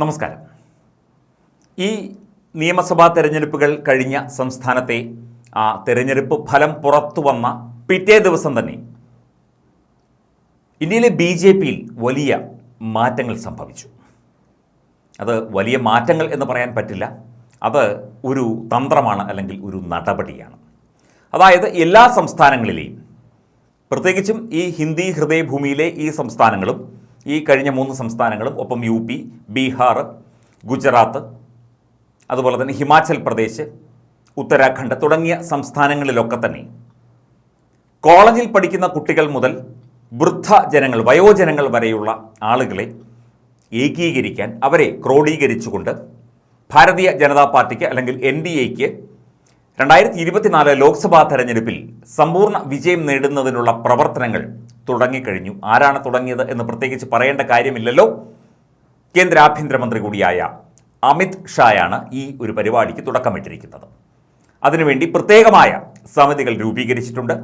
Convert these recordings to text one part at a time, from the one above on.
നമസ്കാരം. ഈ നിയമസഭാ തെരഞ്ഞെടുപ്പുകൾ കഴിഞ്ഞ സംസ്ഥാനത്തെ ആ തെരഞ്ഞെടുപ്പ് ഫലം പുറത്തു വന്ന പിറ്റേ ദിവസം തന്നെ ഇന്ത്യയിലെ ബി ജെ പിയിൽ വലിയ മാറ്റങ്ങൾ സംഭവിച്ചു. അത് വലിയ മാറ്റങ്ങൾ എന്ന് പറയാൻ പറ്റില്ല. അത് ഒരു തന്ത്രമാണ് അല്ലെങ്കിൽ ഒരു നടപടിയാണ്. അതായത് എല്ലാ സംസ്ഥാനങ്ങളിലെയും പ്രത്യേകിച്ചും ഈ ഹിന്ദി ഹൃദയഭൂമിയിലെ ഈ സംസ്ഥാനങ്ങളും ഈ കഴിഞ്ഞ മൂന്ന് സംസ്ഥാനങ്ങളും ഒപ്പം യു പി ബീഹാർ ഗുജറാത്ത് അതുപോലെ തന്നെ ഹിമാചൽ പ്രദേശ് ഉത്തരാഖണ്ഡ് തുടങ്ങിയ സംസ്ഥാനങ്ങളിലൊക്കെ തന്നെ കോളേജിൽ പഠിക്കുന്ന കുട്ടികൾ മുതൽ വൃദ്ധ ജനങ്ങൾ വയോജനങ്ങൾ വരെയുള്ള ആളുകളെ ഏകീകരിക്കാൻ അവരെ ക്രോഡീകരിച്ചുകൊണ്ട് ഭാരതീയ ജനതാ പാർട്ടിക്ക് അല്ലെങ്കിൽ എൻ ഡി എക്ക് രണ്ടായിരത്തി ഇരുപത്തിനാല് ലോക്സഭാ തെരഞ്ഞെടുപ്പിൽ സമ്പൂർണ വിജയം നേടുന്നതിനുള്ള പ്രവർത്തനങ്ങൾ തുടങ്ങിക്കഴിഞ്ഞു. ആരാണ് തുടങ്ങിയത് എന്ന് പ്രത്യേകിച്ച് പറയേണ്ട കാര്യമില്ലല്ലോ. കേന്ദ്ര ആഭ്യന്തരമന്ത്രി കൂടിയായ അമിത് ഷായാണ് ഈ ഒരു പരിപാടിക്ക് തുടക്കമിട്ടിരിക്കുന്നത്. അതിനുവേണ്ടി പ്രത്യേകമായ സമിതികൾ രൂപീകരിച്ചിട്ടുണ്ട്.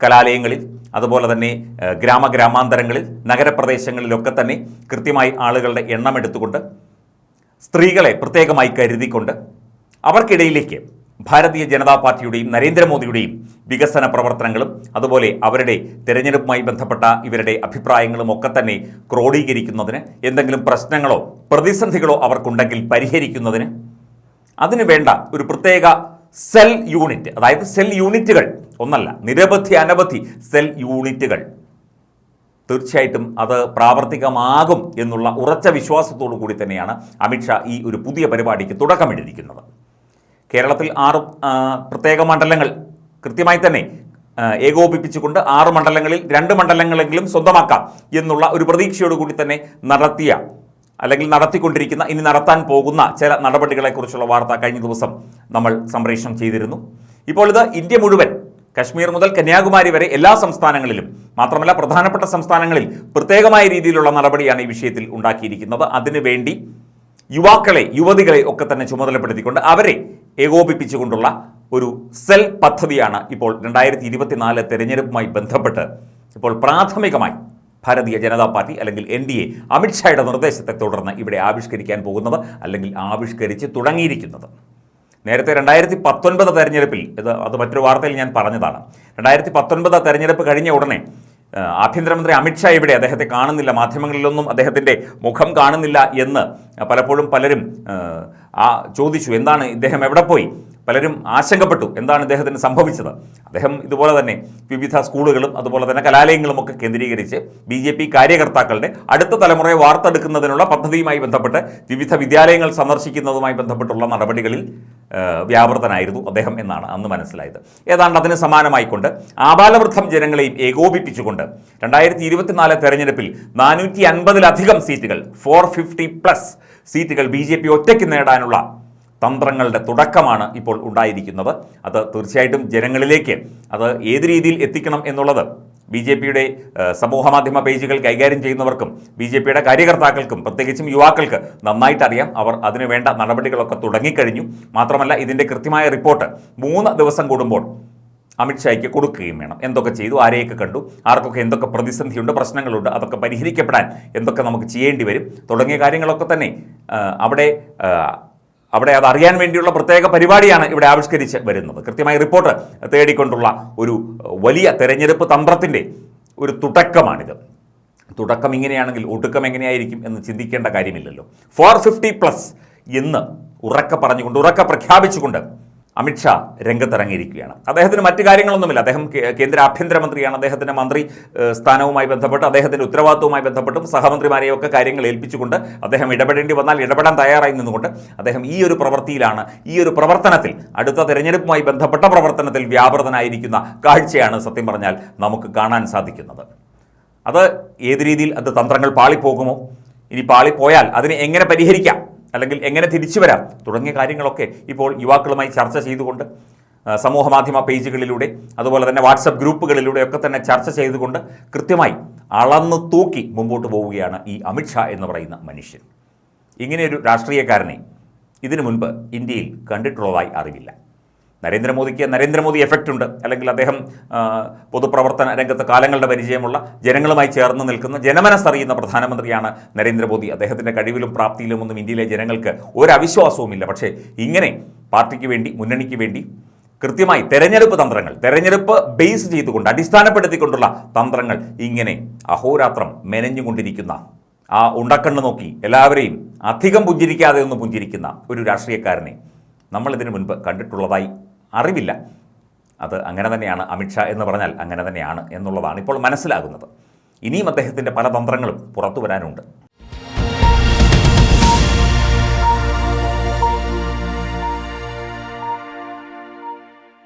കലാലയങ്ങളിൽ അതുപോലെ തന്നെ ഗ്രാമഗ്രാമാന്തരങ്ങളിൽ നഗരപ്രദേശങ്ങളിലൊക്കെ തന്നെ കൃത്യമായി ആളുകളുടെ എണ്ണം എടുത്തുകൊണ്ട് സ്ത്രീകളെ പ്രത്യേകമായി കരുതിക്കൊണ്ട് അവർക്കിടയിലേക്ക് ഭാരതീയ ജനതാ പാർട്ടിയുടെയും നരേന്ദ്രമോദിയുടെയും വികസന പ്രവർത്തനങ്ങളും അതുപോലെ അവരുടെ തിരഞ്ഞെടുപ്പുമായി ബന്ധപ്പെട്ട ഇവരുടെ അഭിപ്രായങ്ങളും ഒക്കെ തന്നെ ക്രോഡീകരിക്കുന്നതിന് എന്തെങ്കിലും പ്രശ്നങ്ങളോ പ്രതിസന്ധികളോ അവർക്കുണ്ടെങ്കിൽ പരിഹരിക്കുന്നതിന് അതിനു വേണ്ട ഒരു പ്രത്യേക സെൽ യൂണിറ്റ് അതായത് സെൽ യൂണിറ്റുകൾ ഒന്നല്ല നിരവധി അനവധി സെൽ യൂണിറ്റുകൾ. തീർച്ചയായിട്ടും അത് പ്രാവർത്തികമാകും എന്നുള്ള ഉറച്ച വിശ്വാസത്തോടു കൂടി തന്നെയാണ് അമിത്ഷാ ഈ ഒരു പുതിയ പരിപാടിക്ക് തുടക്കമിട്ടിരിക്കുന്നത്. കേരളത്തിൽ ആറ് പ്രത്യേക മണ്ഡലങ്ങൾ കൃത്യമായി തന്നെ ഏകോപിപ്പിച്ചുകൊണ്ട് ആറ് മണ്ഡലങ്ങളിൽ രണ്ട് മണ്ഡലങ്ങളെങ്കിലും സ്വന്തമാക്കാം എന്നുള്ള ഒരു പ്രതീക്ഷയോടുകൂടി തന്നെ നടത്തിയ അല്ലെങ്കിൽ നടത്തിക്കൊണ്ടിരിക്കുന്ന ഇനി നടത്താൻ പോകുന്ന ചില നടപടികളെക്കുറിച്ചുള്ള വാർത്ത കഴിഞ്ഞ ദിവസം നമ്മൾ സംപ്രേഷണം ചെയ്തിരുന്നു. ഇപ്പോൾ ഇത് ഇന്ത്യ മുഴുവൻ കശ്മീർ മുതൽ കന്യാകുമാരി വരെ എല്ലാ സംസ്ഥാനങ്ങളിലും മാത്രമല്ല പ്രധാനപ്പെട്ട സംസ്ഥാനങ്ങളിൽ പ്രത്യേകമായ രീതിയിലുള്ള നടപടിയാണ് ഈ വിഷയത്തിൽ ഉണ്ടാക്കിയിരിക്കുന്നത്. അതിനുവേണ്ടി യുവാക്കളെ യുവതികളെ ഒക്കെ തന്നെ ചുമതലപ്പെടുത്തിക്കൊണ്ട് അവരെ ഏകോപിപ്പിച്ചുകൊണ്ടുള്ള ഒരു സെൽ പദ്ധതിയാണ് ഇപ്പോൾ രണ്ടായിരത്തി ഇരുപത്തിനാല് തെരഞ്ഞെടുപ്പുമായി ബന്ധപ്പെട്ട് ഇപ്പോൾ പ്രാഥമികമായി ഭാരതീയ ജനതാ പാർട്ടി അല്ലെങ്കിൽ എൻ ഡി എ അമിത്ഷായുടെ നിർദ്ദേശത്തെ തുടർന്ന് ഇവിടെ ആവിഷ്കരിക്കാൻ പോകുന്നത് അല്ലെങ്കിൽ ആവിഷ്കരിച്ച് തുടങ്ങിയിരിക്കുന്നത്. നേരത്തെ രണ്ടായിരത്തി പത്തൊൻപത് തെരഞ്ഞെടുപ്പിൽ ഇത് അത് മറ്റൊരു വാർത്തയിൽ ഞാൻ പറഞ്ഞതാണ്. രണ്ടായിരത്തി പത്തൊൻപത് തെരഞ്ഞെടുപ്പ് കഴിഞ്ഞ ഉടനെ ആഭ്യന്തരമന്ത്രി അമിത്ഷാ ഇവിടെ അദ്ദേഹത്തെ കാണുന്നില്ല. മാധ്യമങ്ങളിലൊന്നും അദ്ദേഹത്തിന്റെ മുഖം കാണുന്നില്ല എന്ന് പലപ്പോഴും പലരും ആ, ചോദിച്ചു. എന്താണ് ഇദ്ദേഹം എവിടെ പോയി? പലരും ആശങ്കപ്പെട്ടു എന്താണ് ഇദ്ദേഹത്തിന് സംഭവിച്ചത്. അദ്ദേഹം ഇതുപോലെ തന്നെ വിവിധ സ്കൂളുകളും അതുപോലെ തന്നെ കലാലയങ്ങളും ഒക്കെ കേന്ദ്രീകരിച്ച് ബി ജെ പി കാര്യകർത്താക്കളുടെ അടുത്ത തലമുറയെ വാർത്തെടുക്കുന്നതിനുള്ള പദ്ധതിയുമായി ബന്ധപ്പെട്ട് വിവിധ വിദ്യാലയങ്ങൾ സന്ദർശിക്കുന്നതുമായി ബന്ധപ്പെട്ടുള്ള നടപടികളിൽ വ്യാപൃതനായിരുന്നു അദ്ദേഹം എന്നാണ് അന്ന് മനസ്സിലായത്. ഏതാണ്ട് അതിന് സമാനമായിക്കൊണ്ട് ആബാലവൃദ്ധം ജനങ്ങളെയും ഏകോപിപ്പിച്ചുകൊണ്ട് രണ്ടായിരത്തി ഇരുപത്തിനാല് തെരഞ്ഞെടുപ്പിൽ നാനൂറ്റി അൻപതിലധികം സീറ്റുകൾ ഫോർ ഫിഫ്റ്റി പ്ലസ് സീറ്റുകൾ ബി ജെ പി ഒറ്റയ്ക്ക് നേടാനുള്ള തന്ത്രങ്ങളുടെ തുടക്കമാണ് ഇപ്പോൾ ഉണ്ടായിരിക്കുന്നത്. അത് തീർച്ചയായിട്ടും ജനങ്ങളിലേക്ക് അത് ഏത് രീതിയിൽ എത്തിക്കണം എന്നുള്ളത് ബി ജെ പിയുടെ സമൂഹ മാധ്യമ പേജുകൾ കൈകാര്യം ചെയ്യുന്നവർക്കും ബി ജെ പിയുടെ കാര്യകർത്താക്കൾക്കും പ്രത്യേകിച്ചും യുവാക്കൾക്ക് നന്നായിട്ടറിയാം. അവർ അതിനു വേണ്ട നടപടികളൊക്കെ തുടങ്ങിക്കഴിഞ്ഞു. മാത്രമല്ല ഇതിന്റെ കൃത്യമായ റിപ്പോർട്ട് മൂന്ന് ദിവസം കൂടുമ്പോൾ അമിത്ഷായ്ക്ക് കൊടുക്കുകയും വേണം. എന്തൊക്കെ ചെയ്തു ആരെയൊക്കെ കണ്ടു ആർക്കൊക്കെ എന്തൊക്കെ പ്രതിസന്ധിയുണ്ട് പ്രശ്നങ്ങളുണ്ട് അതൊക്കെ പരിഹരിക്കപ്പെടാൻ എന്തൊക്കെ നമുക്ക് ചെയ്യേണ്ടി വരും തുടങ്ങിയ കാര്യങ്ങളൊക്കെ തന്നെ അവിടെ അവിടെ അത് അറിയാൻ വേണ്ടിയുള്ള പ്രത്യേക പരിപാടിയാണ് ഇവിടെ ആവിഷ്കരിച്ച് വരുന്നത്. കൃത്യമായി റിപ്പോർട്ട് തേടിക്കൊണ്ടുള്ള ഒരു വലിയ തെരഞ്ഞെടുപ്പ് തന്ത്രത്തിന്റെ ഒരു തുടക്കമാണിത്. തുടക്കം ഇങ്ങനെയാണെങ്കിൽ ഒടുക്കം എങ്ങനെയായിരിക്കും എന്ന് ചിന്തിക്കേണ്ട കാര്യമില്ലല്ലോ. ഫോർ ഫിഫ്റ്റി പ്ലസ് എന്ന് ഉറക്ക പറഞ്ഞുകൊണ്ട് ഉറക്ക പ്രഖ്യാപിച്ചുകൊണ്ട് അമിത്ഷാ രംഗത്തിറങ്ങിയിരിക്കുകയാണ്. അദ്ദേഹത്തിന് മറ്റു കാര്യങ്ങളൊന്നുമില്ല. അദ്ദേഹം കേന്ദ്ര ആഭ്യന്തരമന്ത്രിയാണ്. അദ്ദേഹത്തിന്റെ മന്ത്രി സ്ഥാനവുമായി ബന്ധപ്പെട്ട് അദ്ദേഹത്തിന്റെ ഉത്തരവാദിത്വവുമായി ബന്ധപ്പെട്ടും സഹമന്ത്രിമാരെയൊക്കെ കാര്യങ്ങൾ ഏൽപ്പിച്ചുകൊണ്ട് അദ്ദേഹം ഇടപെടേണ്ടി വന്നാൽ ഇടപെടാൻ തയ്യാറായി നിന്നുകൊണ്ട് അദ്ദേഹം ഈ ഒരു പ്രവൃത്തിയിലാണ് ഈ ഒരു പ്രവർത്തനത്തിൽ അടുത്ത തെരഞ്ഞെടുപ്പുമായി ബന്ധപ്പെട്ട പ്രവർത്തനത്തിൽ വ്യാപൃതനായിരിക്കുന്ന കാഴ്ചയാണ് സത്യം പറഞ്ഞാൽ നമുക്ക് കാണാൻ സാധിക്കുന്നത്. അത് ഏത് രീതിയിൽ അത് തന്ത്രങ്ങൾ പാളിപ്പോകുമോ? ഇനി പാളിപ്പോയാൽ അതിനെ എങ്ങനെ പരിഹരിക്കാം? അല്ലെങ്കിൽ എങ്ങനെ തിരിച്ചു വരാം? തുടങ്ങിയ കാര്യങ്ങളൊക്കെ ഇപ്പോൾ യുവാക്കളുമായി ചർച്ച ചെയ്തുകൊണ്ട് സമൂഹ മാധ്യമ പേജുകളിലൂടെ അതുപോലെ തന്നെ വാട്സപ്പ് ഗ്രൂപ്പുകളിലൂടെ ഒക്കെ തന്നെ ചർച്ച ചെയ്തുകൊണ്ട് കൃത്യമായി അളന്നു തൂക്കി മുമ്പോട്ട് പോവുകയാണ് ഈ അമിത്ഷാ എന്ന് പറയുന്ന മനുഷ്യൻ. ഇങ്ങനെയൊരു രാഷ്ട്രീയക്കാരനെ ഇതിനു മുൻപ് ഇന്ത്യയിൽ കണ്ടിട്ടുള്ളതായി അറിവില്ല. നരേന്ദ്രമോദിക്ക് നരേന്ദ്രമോദി എഫക്റ്റ് ഉണ്ട്. അല്ലെങ്കിൽ അദ്ദേഹം പൊതുപ്രവർത്തന രംഗത്ത് കാലങ്ങളുടെ പരിചയമുള്ള ജനങ്ങളുമായി ചേർന്ന് നിൽക്കുന്ന ജനമനസ്സറിയുന്ന പ്രധാനമന്ത്രിയാണ് നരേന്ദ്രമോദി. അദ്ദേഹത്തിന്റെ കഴിവിലും പ്രാപ്തിയിലും ഒന്നും ഇന്ത്യയിലെ ജനങ്ങൾക്ക് ഒരു അവിശ്വാസവുമില്ല പക്ഷേ ഇങ്ങനെ പാർട്ടിക്ക് വേണ്ടി മുന്നണിക്ക് വേണ്ടി കൃത്യമായി തെരഞ്ഞെടുപ്പ് തന്ത്രങ്ങൾ തെരഞ്ഞെടുപ്പ് ബേസ് ചെയ്തുകൊണ്ട് അടിസ്ഥാനപ്പെടുത്തിക്കൊണ്ടുള്ള തന്ത്രങ്ങൾ ഇങ്ങനെ അഹോരാത്രം മെനഞ്ഞുകൊണ്ടിരിക്കുന്ന ആ ഉണ്ടക്കണ്ണ് നോക്കി എല്ലാവരെയും അധികം പുഞ്ചിരിക്കാതെ ഒന്ന് പുഞ്ചിരിക്കുന്ന ഒരു രാഷ്ട്രീയക്കാരനെ നമ്മളിതിനു മുൻപ് കണ്ടിട്ടുള്ളതായി അറിവില്ല. അത് അങ്ങനെ തന്നെയാണ് അമിത്ഷാ എന്ന് പറഞ്ഞാൽ അങ്ങനെ തന്നെയാണ് എന്നുള്ളതാണ് ഇപ്പോൾ മനസ്സിലാകുന്നത്. ഇനിയും അദ്ദേഹത്തിന്റെ പല തന്ത്രങ്ങളും പുറത്തു വരാനുണ്ട്.